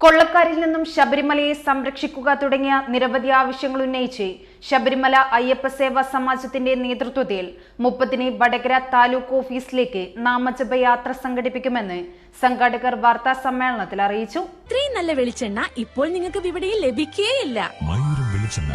കൊള്ളക്കാരിൽ നിന്നും ശബരിമലയെ സംരക്ഷിക്കുക തുടങ്ങിയ നിരവധി ആവശ്യങ്ങൾ ഉന്നയിച്ച് ശബരിമല അയ്യപ്പ സേവാ സമാജത്തിന്റെ നേതൃത്വത്തിൽ മുപ്പതിന് വടകര താലൂക്ക് ഓഫീസിലേക്ക് നാമജപ യാത്ര സംഘടിപ്പിക്കുമെന്ന് സംഘാടകർ വാർത്താ സമ്മേളനത്തിൽ അറിയിച്ചു. ഇത്രയും നല്ല വെളിച്ചെണ്ണ ഇപ്പോൾ നിങ്ങൾക്ക് വിപണിയിൽ ലഭിക്കുകയില്ല മയൂരം വെളിച്ചെണ്ണ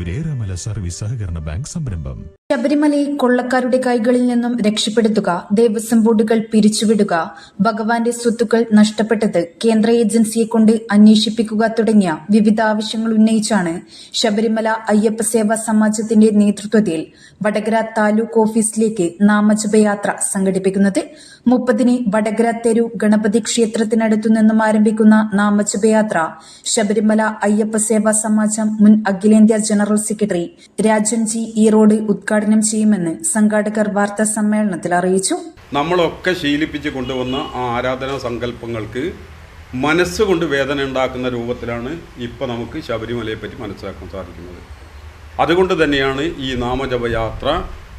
ഒരേറെമല സർവീസ് സഹകരണ ബാങ്ക് സംരംഭം. ശബരിമലയെ കൊള്ളക്കാരുടെ കൈകളിൽ നിന്നും രക്ഷപ്പെടുത്തുക ദേവസ്വം ബോർഡുകൾ പിരിച്ചുവിടുക ഭഗവാന്റെ സ്വത്തുക്കൾ നഷ്ടപ്പെട്ടത് കേന്ദ്ര ഏജൻസിയെ കൊണ്ട് അന്വേഷിപ്പിക്കുക തുടങ്ങിയ വിവിധ ആവശ്യങ്ങൾ ഉന്നയിച്ചാണ് ശബരിമല അയ്യപ്പ സേവാ സമാജത്തിന്റെ നേതൃത്വത്തിൽ വടകര താലൂക്ക് ഓഫീസിലേക്ക് നാമജപയാത്ര സംഘടിപ്പിക്കുന്നത്. മുപ്പതിന് വടകര തെരു ഗണപതി ക്ഷേത്രത്തിനടുത്തു നിന്നും ആരംഭിക്കുന്ന നാമജപയാത്ര ശബരിമല അയ്യപ്പ സേവാ സമാജം മുൻ അഖിലേന്ത്യാ ജനറൽ സെക്രട്ടറി രാജൻജി ഈറോഡ് ഉദ്ഘാടനം ചെയ്യുമെന്ന് സംഘാടകർ വാർത്താ സമ്മേളനത്തിൽ അറിയിച്ചു. നമ്മളൊക്കെ ശീലിപ്പിച്ച് കൊണ്ടുവന്ന ആ ആരാധനാ സങ്കല്പങ്ങൾക്ക് മനസ്സുകൊണ്ട് വേദന ഉണ്ടാക്കുന്ന രൂപത്തിലാണ് ഇപ്പോൾ നമുക്ക് ശബരിമലയെ പറ്റി മനസ്സിലാക്കാൻ സാധിക്കുന്നത്. അതുകൊണ്ട് തന്നെയാണ് ഈ നാമജപയാത്ര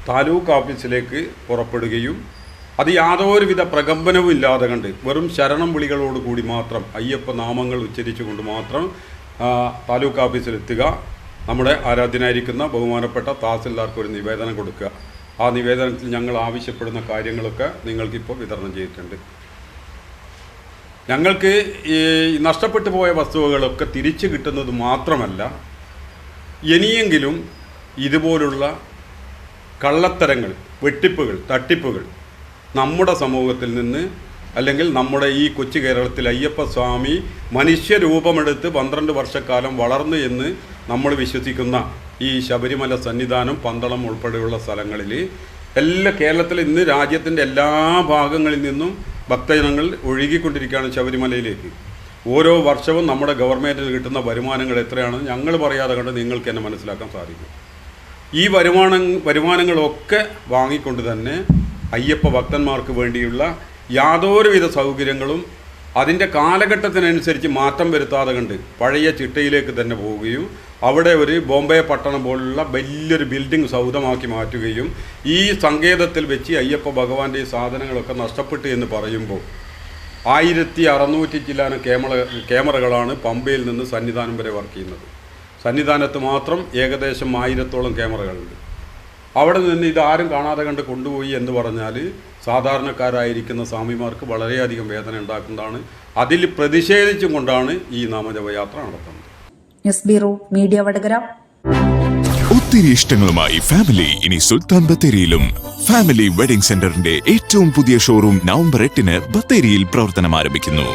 താലൂക്ക് ഓഫീസിലേക്ക് പുറപ്പെടുകയും അത് യാതൊരുവിധ പ്രകമ്പനവും ഇല്ലാതെ കണ്ട് വെറും ശരണം വിളികളോടുകൂടി മാത്രം അയ്യപ്പ നാമങ്ങൾ ഉച്ചരിച്ചുകൊണ്ട് മാത്രം താലൂക്ക് ഓഫീസിലെത്തുക. നമ്മുടെ ആരാധ്യനായിരിക്കുന്ന ബഹുമാനപ്പെട്ട തഹസിൽദാർക്ക് ഒരു നിവേദനം കൊടുക്കുക. ആ നിവേദനത്തിൽ ഞങ്ങൾ ആവശ്യപ്പെടുന്ന കാര്യങ്ങളൊക്കെ നിങ്ങൾക്കിപ്പോൾ വിതരണം ചെയ്തിട്ടുണ്ട്. ഞങ്ങൾക്ക് ഈ നഷ്ടപ്പെട്ടു പോയ വസ്തുവകളൊക്കെ തിരിച്ചു കിട്ടുന്നത് മാത്രമല്ല ഇനിയെങ്കിലും ഇതുപോലുള്ള കള്ളത്തരങ്ങൾ വെട്ടിപ്പുകൾ തട്ടിപ്പുകൾ നമ്മുടെ സമൂഹത്തിൽ നിന്ന് അല്ലെങ്കിൽ നമ്മുടെ ഈ കൊച്ചു കേരളത്തിൽ അയ്യപ്പ സ്വാമി മനുഷ്യരൂപമെടുത്ത് പന്ത്രണ്ട് വർഷക്കാലം വളർന്നു എന്ന് നമ്മൾ വിശ്വസിക്കുന്ന ഈ ശബരിമല സന്നിധാനം പന്തളം ഉൾപ്പെടെയുള്ള സ്ഥലങ്ങളിൽ എല്ലാ കേരളത്തിലെ ഇന്ന് രാജ്യത്തിന്റെ എല്ലാ ഭാഗങ്ങളിൽ നിന്നും ഭക്തജനങ്ങൾ ഒഴുകിക്കൊണ്ടിരിക്കുകയാണ് ശബരിമലയിലേക്ക്. ഓരോ വർഷവും നമ്മുടെ ഗവൺമെന്റിന് കിട്ടുന്ന വരുമാനങ്ങൾ എത്രയാണെന്ന് ഞങ്ങൾ പറയാതെ കണ്ട് നിങ്ങൾക്ക് തന്നെ മനസ്സിലാക്കാൻ സാധിക്കും. ഈ വരുമാന വരുമാനങ്ങളൊക്കെ വാങ്ങിക്കൊണ്ട് തന്നെ അയ്യപ്പ ഭക്തന്മാർക്ക് വേണ്ടിയുള്ള യാതൊരുവിധ സൗകര്യങ്ങളും അതിന്റെ കാലഘട്ടത്തിനനുസരിച്ച് മാറ്റം വരുത്താതെ കണ്ട് പഴയ ചിട്ടയിലേക്ക് തന്നെ പോവുകയും അവിടെ ഒരു ബോംബെ പട്ടണം പോലുള്ള വലിയൊരു ബിൽഡിംഗ് സൗദമാക്കി മാറ്റുകയും ഈ സങ്കേതത്തിൽ വെച്ച് അയ്യപ്പ ഭഗവാന്റെ ഈ സാധനങ്ങളൊക്കെ നഷ്ടപ്പെട്ടു എന്ന് പറയുമ്പോൾ ആയിരത്തി അറുന്നൂറ്റി ചില്ലാന ക്യാമറ ക്യാമറകളാണ് പമ്പയിൽ നിന്ന് സന്നിധാനം വരെ വർക്ക് ചെയ്യുന്നത്. സന്നിധാനത്ത് മാത്രം ഏകദേശം ആയിരത്തോളം ക്യാമറകളുണ്ട് അവിടെ നിന്ന് ഇതാരും കാണാതെ കണ്ട് കൊണ്ടുപോയി എന്ന് പറഞ്ഞാൽ സാധാരണക്കാരായിരിക്കുന്ന സ്വാമിമാർക്ക് വളരെയധികം വേദന ഉണ്ടാക്കുന്നതാണ്. അതിൽ പ്രതിഷേധിച്ചും കൊണ്ടാണ് ഈ നാമജപയാത്ര നടത്തുന്നത്. S media Vadakara. ഒത്തിരി ഇഷ്ടങ്ങളുമായി ഫാമിലി ഇനി സുൽത്താൻ ബത്തേരിയിലും. ഫാമിലി വെഡിംഗ് സെന്ററിന്റെ ഏറ്റവും പുതിയ ഷോറൂം നവംബർ എട്ടിന് ബത്തേരിയിൽ പ്രവർത്തനം ആരംഭിക്കുന്നു